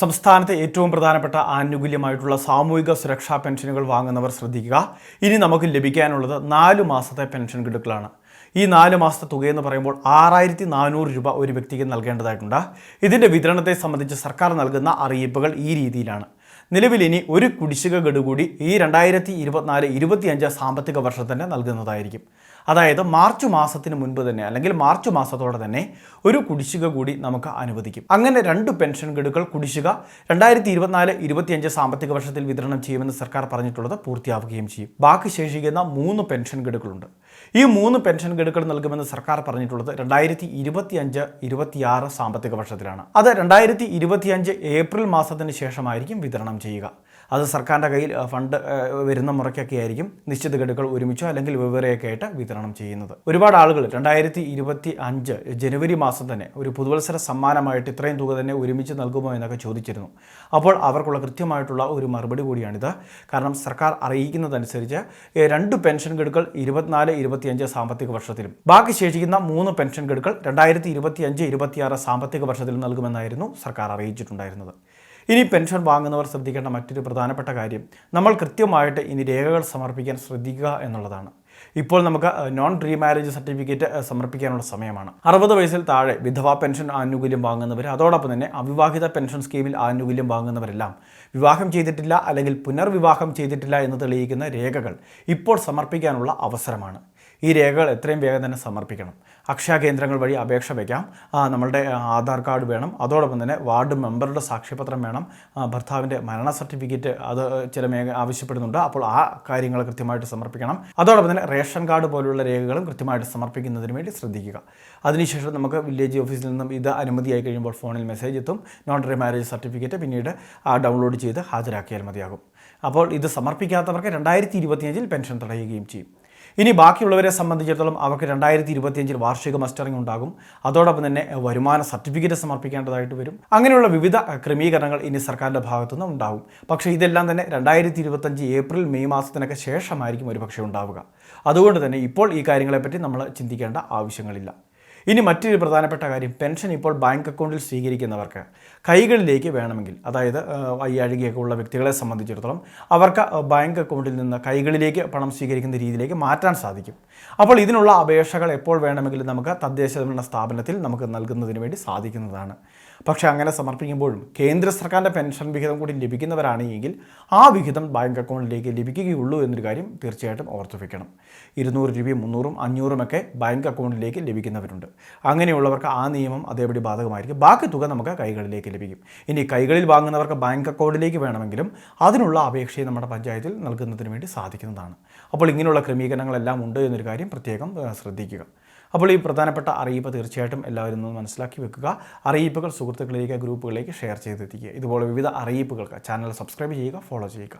സംസ്ഥാനത്തെ ഏറ്റവും പ്രധാനപ്പെട്ട ആനുകൂല്യമായിട്ടുള്ള സാമൂഹിക സുരക്ഷാ പെൻഷനുകൾ വാങ്ങുന്നവർ ശ്രദ്ധിക്കുക. ഇനി നമുക്ക് ലഭിക്കാനുള്ളത് നാല് മാസത്തെ പെൻഷൻ ഗഡുക്കളാണ് ഈ നാല് മാസത്തെ തുകയെന്ന് പറയുമ്പോൾ ആറായിരത്തി നാനൂറ് രൂപ ഒരു വ്യക്തിക്ക് നൽകേണ്ടതായിട്ടുണ്ട്. ഇതിന്റെ വിതരണത്തെ സംബന്ധിച്ച് സർക്കാർ നൽകുന്ന അറിയിപ്പുകൾ ഈ രീതിയിലാണ്. നിലവിൽ ഇനി ഒരു കുടിശ്ശിക ഗഡു കൂടി ഈ രണ്ടായിരത്തി ഇരുപത്തിനാല് ഇരുപത്തിയഞ്ച് സാമ്പത്തിക വർഷത്തിന് നൽകുന്നതായിരിക്കും. അതായത് മാർച്ച് മാസത്തിന് മുൻപ് തന്നെ അല്ലെങ്കിൽ മാർച്ച് മാസത്തോടെ തന്നെ ഒരു കുടിശ്ശിക കൂടി നമുക്ക് അനുവദിക്കും. അങ്ങനെ രണ്ട് പെൻഷൻ ഗഡുക്കൾ കുടിശ്ശിക രണ്ടായിരത്തി ഇരുപത്തിനാല് ഇരുപത്തിയഞ്ച് സാമ്പത്തിക വർഷത്തിൽ വിതരണം ചെയ്യുമെന്ന് സർക്കാർ പറഞ്ഞിട്ടുള്ളത് പൂർത്തിയാവുകയും ചെയ്യും. ബാക്കി ശേഷിക്കുന്ന മൂന്ന് പെൻഷൻ ഗഡുക്കളുണ്ട്. ഈ മൂന്ന് പെൻഷൻ ഗഡുക്കൾ നൽകുമെന്ന് സർക്കാർ പറഞ്ഞിട്ടുള്ളത് രണ്ടായിരത്തി ഇരുപത്തിയഞ്ച് ഇരുപത്തിയാറ് സാമ്പത്തിക വർഷത്തിലാണ്. അത് രണ്ടായിരത്തി ഇരുപത്തിയഞ്ച് ഏപ്രിൽ മാസത്തിന് ശേഷമായിരിക്കും വിതരണം ചെയ്യുക. അത് സർക്കാരിന്റെ കയ്യിൽ ഫണ്ട് വരുന്ന മുറയ്ക്കൊക്കെ ആയിരിക്കും നിശ്ചിത ഗഡുക്കൾ ഒരുമിച്ചോ അല്ലെങ്കിൽ വെവ്വേറെയൊക്കെ ആയിട്ട് വിതരണം ചെയ്യുന്നത്. ഒരുപാട് ആളുകൾ രണ്ടായിരത്തി ഇരുപത്തി അഞ്ച് ജനുവരി മാസം തന്നെ ഒരു പുതുവത്സര സമ്മാനമായിട്ട് ഇത്രയും തുക തന്നെ ഒരുമിച്ച് നൽകുമോ എന്നൊക്കെ ചോദിച്ചിരുന്നു. അപ്പോൾ അവർക്കുള്ള കൃത്യമായിട്ടുള്ള ഒരു മറുപടി കൂടിയാണിത്. കാരണം സർക്കാർ അറിയിക്കുന്നതനുസരിച്ച് രണ്ട് പെൻഷൻ ഗഡുക്കൾ ഇരുപത്തിനാല് ഇരുപത്തിയഞ്ച് സാമ്പത്തിക വർഷത്തിലും. ബാക്കി ശേഷിക്കുന്ന മൂന്ന് പെൻഷൻ ഗഡുക്കൾ രണ്ടായിരത്തി ഇരുപത്തിയഞ്ച് ഇരുപത്തിയാറ് സാമ്പത്തിക വർഷത്തിലും നൽകുമെന്നായിരുന്നു സർക്കാർ അറിയിച്ചിട്ടുണ്ടായിരുന്നത്. ഇനി പെൻഷൻ വാങ്ങുന്നവർ ശ്രദ്ധിക്കേണ്ട മറ്റൊരു പ്രധാനപ്പെട്ട കാര്യം നമ്മൾ കൃത്യമായിട്ട് ഇനി രേഖകൾ സമർപ്പിക്കാൻ ശ്രദ്ധിക്കുക എന്നുള്ളതാണ്. ഇപ്പോൾ നമുക്ക് നോൺ ഡ്രീ മാരേജ് സർട്ടിഫിക്കറ്റ് സമർപ്പിക്കാനുള്ള സമയമാണ്. അറുപത് വയസ്സിൽ താഴെ വിധവാ പെൻഷൻ ആനുകൂല്യം വാങ്ങുന്നവർ അതോടൊപ്പം തന്നെ അവിവാഹിത പെൻഷൻ സ്കീമിൽ ആനുകൂല്യം വാങ്ങുന്നവരെല്ലാം വിവാഹം ചെയ്തിട്ടില്ല അല്ലെങ്കിൽ പുനർവിവാഹം ചെയ്തിട്ടില്ല എന്ന് തെളിയിക്കുന്ന രേഖകൾ ഇപ്പോൾ സമർപ്പിക്കാനുള്ള അവസരമാണ്. ഈ രേഖകൾ എത്രയും വേഗം തന്നെ സമർപ്പിക്കണം. അക്ഷയ കേന്ദ്രങ്ങൾ വഴി അപേക്ഷ വയ്ക്കാം നമ്മളുടെ ആധാർ കാർഡ് വേണം. അതോടൊപ്പം തന്നെ വാർഡ് മെമ്പറുടെ സാക്ഷ്യപത്രം വേണം. ഭർത്താവിന്റെ മരണ സർട്ടിഫിക്കറ്റ് അത് ചില മേഖല ആവശ്യപ്പെടുന്നുണ്ട്. അപ്പോൾ ആ കാര്യങ്ങൾ കൃത്യമായിട്ട് സമർപ്പിക്കണം. അതോടൊപ്പം തന്നെ റേഷൻ കാർഡ് പോലുള്ള രേഖകളും കൃത്യമായിട്ട് സമർപ്പിക്കുന്നതിന് വേണ്ടി ശ്രദ്ധിക്കുക. അതിനുശേഷം നമുക്ക് വില്ലേജ് ഓഫീസിൽ നിന്നും ഇത് അനുമതിയായി കഴിയുമ്പോൾ ഫോണിൽ മെസ്സേജ് എത്തും. നോൺ റീ മാരേജ് സർട്ടിഫിക്കറ്റ് പിന്നീട് ഡൗൺലോഡ് ചെയ്ത് ഹാജരാക്കിയാൽ മതിയാകും. അപ്പോൾ ഇത് സമർപ്പിക്കാത്തവർക്ക് രണ്ടായിരത്തി ഇരുപത്തിയഞ്ചിൽ പെൻഷൻ തടയുകയും ചെയ്യും. ഇനി ബാക്കിയുള്ളവരെ സംബന്ധിച്ചിടത്തോളം അവർക്ക് രണ്ടായിരത്തി ഇരുപത്തിയഞ്ചിൽ വാർഷിക മസ്റ്ററിംഗ് ഉണ്ടാകും. അതോടൊപ്പം തന്നെ വരുമാന സർട്ടിഫിക്കറ്റ് സമർപ്പിക്കേണ്ടതായിട്ട് വരും. അങ്ങനെയുള്ള വിവിധ ക്രമീകരണങ്ങൾ ഇനി സർക്കാരിന്റെ ഭാഗത്തുനിന്ന് ഉണ്ടാകും. പക്ഷേ ഇതെല്ലാം തന്നെ രണ്ടായിരത്തി ഇരുപത്തഞ്ച് ഏപ്രിൽ മെയ് മാസത്തിനൊക്കെ ശേഷമായിരിക്കും ഒരുപക്ഷെ ഉണ്ടാവുക. അതുകൊണ്ട് തന്നെ ഇപ്പോൾ ഈ കാര്യങ്ങളെപ്പറ്റി നമ്മൾ ചിന്തിക്കേണ്ട ആവശ്യങ്ങളില്ല. ഇനി മറ്റൊരു പ്രധാനപ്പെട്ട കാര്യം പെൻഷൻ ഇപ്പോൾ ബാങ്ക് അക്കൗണ്ടിൽ സ്വീകരിക്കുന്നവർക്ക് കൈകളിലേക്ക് വേണമെങ്കിൽ അതായത് വയ്യാഴികയൊക്കെ ഉള്ള വ്യക്തികളെ സംബന്ധിച്ചിടത്തോളം അവർക്ക് ബാങ്ക് അക്കൗണ്ടിൽ നിന്ന് കൈകളിലേക്ക് പണം സ്വീകരിക്കുന്ന രീതിയിലേക്ക് മാറ്റാൻ സാധിക്കും. അപ്പോൾ ഇതിനുള്ള അപേക്ഷകൾ എപ്പോൾ വേണമെങ്കിലും നമുക്ക് തദ്ദേശ ഭരണ സ്ഥാപനത്തിൽ നമുക്ക് നൽകുന്നതിന് വേണ്ടി സാധിക്കുന്നതാണ്. പക്ഷേ അങ്ങനെ സമർപ്പിക്കുമ്പോഴും കേന്ദ്ര സർക്കാരിന്റെ പെൻഷൻ വിഹിതം കൂടി ലഭിക്കുന്നവരാണെങ്കിൽ ആ വിഹിതം ബാങ്ക് അക്കൗണ്ടിലേക്ക് ലഭിക്കുകയുള്ളൂ എന്നൊരു കാര്യം തീർച്ചയായിട്ടും ഓർത്തു വയ്ക്കണം ഇരുന്നൂറ് രൂപയും മുന്നൂറും അഞ്ഞൂറും ഒക്കെ ബാങ്ക് അക്കൗണ്ടിലേക്ക് ലഭിക്കുന്നവരുണ്ട്. അങ്ങനെയുള്ളവർക്ക് ആ നിയമം അതേപടി ബാധകമായിരിക്കും. ബാക്കി തുക നമുക്ക് കൈകളിലേക്ക് ലഭിക്കും. ഇനി കൈകളിൽ വാങ്ങുന്നവർക്ക് ബാങ്ക് അക്കൗണ്ടിലേക്ക് വേണമെങ്കിലും അതിനുള്ള അപേക്ഷയെ നമ്മുടെ പഞ്ചായത്തിൽ നൽകുന്നതിന് വേണ്ടി സാധിക്കുന്നതാണ്. അപ്പോൾ ഇങ്ങനെയുള്ള ക്രമീകരണങ്ങളെല്ലാം ഉണ്ട് എന്നൊരു കാര്യം പ്രത്യേകം ശ്രദ്ധിക്കുക. അപ്പോൾ ഈ പ്രധാനപ്പെട്ട അറിയിപ്പ് തീർച്ചയായിട്ടും എല്ലാവരും ഒന്ന് മനസ്സിലാക്കി വെക്കുക. അറിയിപ്പുകൾ സുഹൃത്തുക്കളിലേക്ക് ഗ്രൂപ്പുകളിലേക്ക് ഷെയർ ചെയ്തെത്തിക്കുക. ഇതുപോലെ വിവിധ അറിയിപ്പുകൾക്ക് ചാനൽ സബ്സ്ക്രൈബ് ചെയ്യുക ഫോളോ ചെയ്യുക.